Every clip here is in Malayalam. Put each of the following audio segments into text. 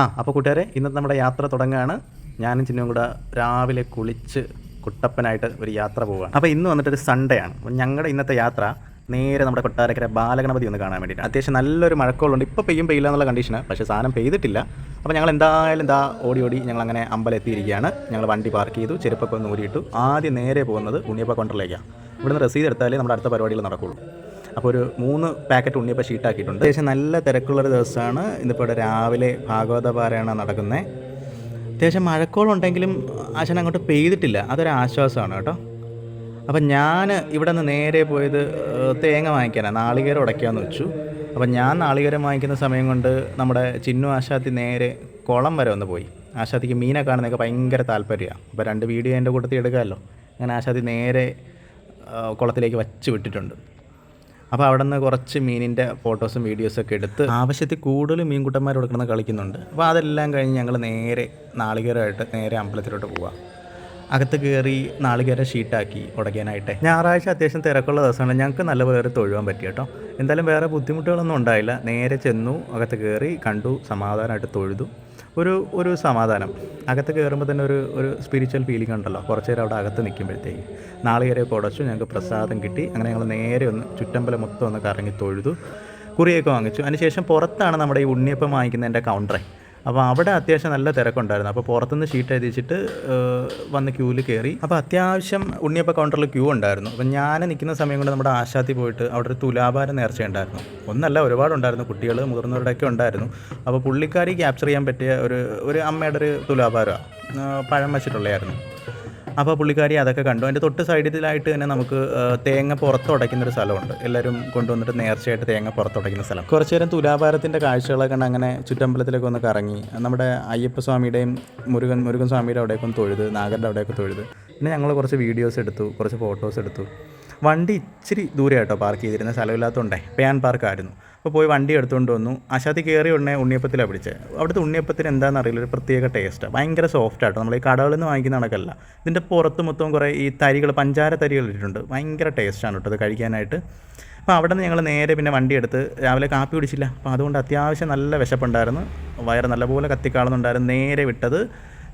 ആ അപ്പോൾ കൂട്ടുകാരെ ഇന്നത്തെ നമ്മുടെ യാത്ര തുടങ്ങുകയാണ് ഞാനും ചിന്നും കൂടെ രാവിലെ കുളിച്ച് കുട്ടപ്പനായിട്ട് ഒരു യാത്ര പോവുകയാണ്. അപ്പോൾ ഇന്ന് വന്നിട്ടൊരു സൺഡേ ആണ്. ഞങ്ങളുടെ ഇന്നത്തെ യാത്ര നേരെ നമ്മുടെ കൊട്ടാരക്കര ബാലഗണപതി ഒന്ന് കാണാൻ വേണ്ടിയിട്ട് അത്യാവശ്യം നല്ലൊരു മഴക്കോളുണ്ട്. ഇപ്പോൾ പെയ്യും പെയ്യില്ല എന്നുള്ള കണ്ടീഷനാണ് പക്ഷേ സാധനം പെയ്തിട്ടില്ല. അപ്പോൾ ഞങ്ങൾ എന്തായാലും എന്താ ഓടി ഓടി ഞങ്ങൾ അങ്ങനെ അമ്പലെത്തിയിരിക്കുകയാണ് ഞങ്ങൾ വണ്ടി പാർക്ക് ചെയ്തു ചെരുപ്പൊക്കെ ഒന്ന് ഊരിയിട്ടു. ആദ്യം നേരെ പോകുന്നത് ഉണ്ണിയപ്പ കൗണ്ടറിലേക്കാണ് ഇവിടുന്ന് റസീത് എടുത്താലേ നമ്മുടെ അടുത്ത പരിപാടികൾ നടക്കുള്ളൂ. അപ്പോൾ ഒരു മൂന്ന് പാക്കറ്റ് ഉണ്ണിയപ്പം ഷീട്ടാക്കിയിട്ടുണ്ട് അത്യാവശ്യം നല്ല തിരക്കുള്ളൊരു ദിവസമാണ്. ഇന്നിപ്പോൾ ഇവിടെ രാവിലെ ഭാഗവത പാരായണം നടക്കുന്നത് അത്യാവശ്യം മഴക്കോളുണ്ടെങ്കിലും ആശാൻ അങ്ങോട്ട് പെയ്തിട്ടില്ല. അതൊരു ആശ്വാസമാണ് കേട്ടോ. അപ്പം ഞാൻ ഇവിടെ നിന്ന് നേരെ പോയത് തേങ്ങ വാങ്ങിക്കാനാണ് നാളികേരം ഉടയ്ക്കാമെന്ന് വെച്ചു. അപ്പം ഞാൻ നാളികേരം വാങ്ങിക്കുന്ന സമയം കൊണ്ട് നമ്മുടെ ചിന്നു ആശാത്തി നേരെ കുളം വരെ ഒന്ന് പോയി. ആശാത്തിക്ക് മീനെ കാണുന്നതൊക്കെ ഭയങ്കര താല്പര്യമാണ് അപ്പോൾ രണ്ട് വീഡിയോ എന്റെ കൂട്ടത്തിൽ എടുക്കാമല്ലോ. അങ്ങനെ ആശാത്തി നേരെ കുളത്തിലേക്ക് വച്ച് വിട്ടിട്ടുണ്ട്. അപ്പോൾ അവിടെ നിന്ന് കുറച്ച് മീനിന്റെ ഫോട്ടോസും വീഡിയോസും ഒക്കെ എടുത്ത് ആവശ്യത്തിൽ കൂടുതൽ മീൻകുട്ടന്മാരോട് കിടന്ന് കളിക്കുന്നുണ്ട്. അപ്പോൾ അതെല്ലാം കഴിഞ്ഞ് ഞങ്ങൾ നേരെ നാളികേരമായിട്ട് നേരെ അമ്പലത്തിലോട്ട് പോവാം. അകത്ത് കയറി നാളികേരം ഷീട്ടാക്കി ഉടയ്ക്കാനായിട്ട് ഞായറാഴ്ച അത്യാവശ്യം തിരക്കുള്ള ദിവസമാണ്. ഞങ്ങൾക്ക് നല്ലപോലെ ഒരു തൊഴുവാൻ പറ്റി കേട്ടോ. എന്തായാലും വേറെ ബുദ്ധിമുട്ടുകളൊന്നും ഉണ്ടായില്ല. നേരെ ചെന്നു അകത്ത് കയറി കണ്ടു സമാധാനമായിട്ട് തൊഴുതു. ഒരു ഒരു സമാധാനം. അകത്ത് കയറുമ്പോൾ തന്നെ ഒരു ഒരു സ്പിരിച്വൽ ഫീലിംഗ് ഉണ്ടല്ലോ. കുറച്ച് നേരം അവിടെ അകത്ത് നിൽക്കുമ്പോഴത്തേക്ക്. നാളികേരെ ഉടച്ചു ഞങ്ങൾക്ക് പ്രസാദം കിട്ടി. അങ്ങനെ ഞങ്ങൾ നേരെ ഒന്ന് ചുറ്റമ്പലം മൊത്തം ഒന്ന് കറങ്ങി തൊഴുതു. കുറിയൊക്കെ വാങ്ങിച്ചു. അതിനുശേഷം പുറത്താണ് നമ്മുടെ ഈ ഉണ്ണിയപ്പം വാങ്ങിക്കുന്നതിന്റെ കൗണ്ടറെ അപ്പോൾ അവിടെ അത്യാവശ്യം നല്ല തിരക്കുണ്ടായിരുന്നു. അപ്പോൾ പുറത്തുനിന്ന് ഷീറ്റ് എഴുതിച്ചിട്ട് വന്ന് ക്യൂവിൽ കയറി അപ്പോൾ അത്യാവശ്യം ഉണ്ണിയപ്പ കൗണ്ടറിൽ ക്യൂ ഉണ്ടായിരുന്നു. അപ്പം ഞാൻ നിൽക്കുന്ന സമയം കൊണ്ട് നമ്മുടെ ആശാത്തി പോയിട്ട് അവിടെ ഒരു തുലാഭാരം നേർച്ച ഉണ്ടായിരുന്നു. ഒന്നല്ല ഒരുപാടുണ്ടായിരുന്നു കുട്ടികൾ മുതിർന്നവരുടെയൊക്കെ ഉണ്ടായിരുന്നു. അപ്പോൾ പുള്ളിക്കാരി ക്യാപ്ചർ ചെയ്യാൻ പറ്റിയ ഒരു ഒരു അമ്മയുടെ ഒരു തുലാഭാരമാണ്. പഴം വെച്ചിട്ടുള്ളതായിരുന്നു അപ്പോൾ പുള്ളിക്കാരി അതൊക്കെ കണ്ടു. അതിന്റെ തൊട്ട് സൈഡിലായിട്ട് തന്നെ നമുക്ക് തേങ്ങ പുറത്തുടയ്ക്കുന്ന ഒരു സ്ഥലമുണ്ട്. എല്ലാവരും കൊണ്ടുവന്നിട്ട് നേർച്ചയായിട്ട് തേങ്ങ പുറത്തുടയ്ക്കുന്ന സ്ഥലം. കുറച്ച് നേരം തുലാഭാരത്തിന്റെ കാഴ്ചകളൊക്കെ കണ്ട് അങ്ങനെ ചുറ്റമ്പലത്തിലൊക്കെ ഒന്ന് കറങ്ങി നമ്മുടെ അയ്യപ്പ സ്വാമിയുടെയും മുരുകൻ മുരുകൻ സ്വാമിയുടെ അവിടെയൊക്കെ ഒന്ന് തൊഴുത് നാഗരുടെ അവിടെയൊക്കെ തൊഴുത്. പിന്നെ ഞങ്ങൾ കുറച്ച് വീഡിയോസ് എടുത്തു കുറച്ച് ഫോട്ടോസ് എടുത്തു. വണ്ടി ഇച്ചിരി ദൂരെ പാർക്ക് ചെയ്തിരുന്ന സ്ഥലമില്ലാത്തതുകൊണ്ടേ പേൻ പാർക്കായിരുന്നു അപ്പോൾ പോയി വണ്ടി എടുത്തുകൊണ്ട് വന്നു. ആശാത്തി കയറി ഉടനെ ഉണ്ണിയപ്പത്തിലാണ് പിടിച്ചത് അവിടുത്തെ ഉണ്ണിയപ്പത്തിന് എന്താണെന്ന് അറിയില്ല. ഒരു പ്രത്യേക ടേസ്റ്റാണ് ഭയങ്കര സോഫ്റ്റ് ആട്ടോ. നമ്മൾ ഈ കടകളിൽ നിന്ന് വാങ്ങിക്കുന്ന കണക്കല്ല. ഇതിന്റെ പുറത്ത് മൊത്തം കുറേ ഈ തരികൾ പഞ്ചാര തരികൾ ഇട്ടിട്ടുണ്ട്. ഭയങ്കര ടേസ്റ്റാണ് കേട്ടോ അത് കഴിക്കാനായിട്ട്. അപ്പോൾ അവിടെ നിന്ന് ഞങ്ങൾ നേരെ പിന്നെ വണ്ടി എടുത്ത് രാവിലെ കാപ്പി കുടിച്ചില്ല. അപ്പോൾ അതുകൊണ്ട് അത്യാവശ്യം നല്ല വിശപ്പുണ്ടായിരുന്നു. വയറ് നല്ലപോലെ കത്തിക്കാളുന്നുണ്ടായിരുന്നു നേരെ വിട്ടത്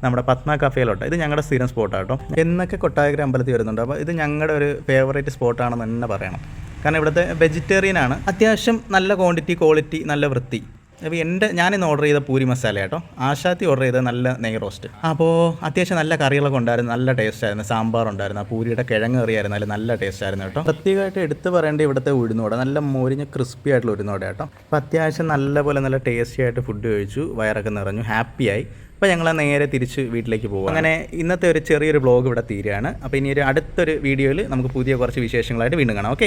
നമ്മുടെ പത്മ കഫേയിലോട്ട് ഇത് ഞങ്ങളുടെ സ്ഥിരം സ്പോട്ടാണ് കേട്ടോ. എന്നൊക്കെ കൊട്ടായകര അമ്പലത്തിൽ വരുന്നുണ്ട്. അപ്പോൾ ഇത് ഞങ്ങളുടെ ഒരു ഫേവറേറ്റ് സ്പോട്ടാണെന്ന് തന്നെ പറയണം. കാരണം ഇവിടുത്തെ വെജിറ്റേറിയൻ ആണ്. അത്യാവശ്യം നല്ല ക്വാണ്ടിറ്റി ക്വാളിറ്റി നല്ല വൃത്തി. അപ്പോൾ എന്റെ ഞാനിന്ന് ഓർഡർ ചെയ്ത പൂരി മസാല കേട്ടോ. ആശാത്തി ഓർഡർ ചെയ്ത നല്ല നെയ് റോസ്റ്റ് അപ്പോൾ അത്യാവശ്യം നല്ല കറികളൊക്കെ ഉണ്ടായിരുന്നു നല്ല ടേസ്റ്റ് ആയിരുന്നു. സാമ്പാർ ഉണ്ടായിരുന്നു ആ പൂരിയുടെ കിഴങ്ങ് കറിയായിരുന്നു അതിൽ നല്ല ടേസ്റ്റ് ആയിരുന്നു കേട്ടോ. പ്രത്യേകമായിട്ട് എടുത്ത് പറയേണ്ട ഇവിടുത്തെ ഉഴുന്നോട നല്ല മൊരിഞ്ഞ ക്രിസ്പി ആയിട്ടുള്ള ഉഴുന്നോട കേട്ടോ. അപ്പോൾ അത്യാവശ്യം നല്ല പോലെ നല്ല ടേസ്റ്റി ആയിട്ട് ഫുഡ് കഴിച്ചു വയറൊക്കെ നിറഞ്ഞു ഹാപ്പിയായി അപ്പോൾ ഞങ്ങൾ നേരെ തിരിച്ച് വീട്ടിലേക്ക് പോകും അങ്ങനെ ഇന്നത്തെ ഒരു ചെറിയൊരു ബ്ലോഗ് ഇവിടെ തീരുകയാണ്. അപ്പോൾ ഇനി ഒരു അടുത്തൊരു വീഡിയോയിൽ നമുക്ക് പുതിയ കുറച്ച് വിശേഷങ്ങളായിട്ട് വീണ്ടും കാണാം. ഓക്കെ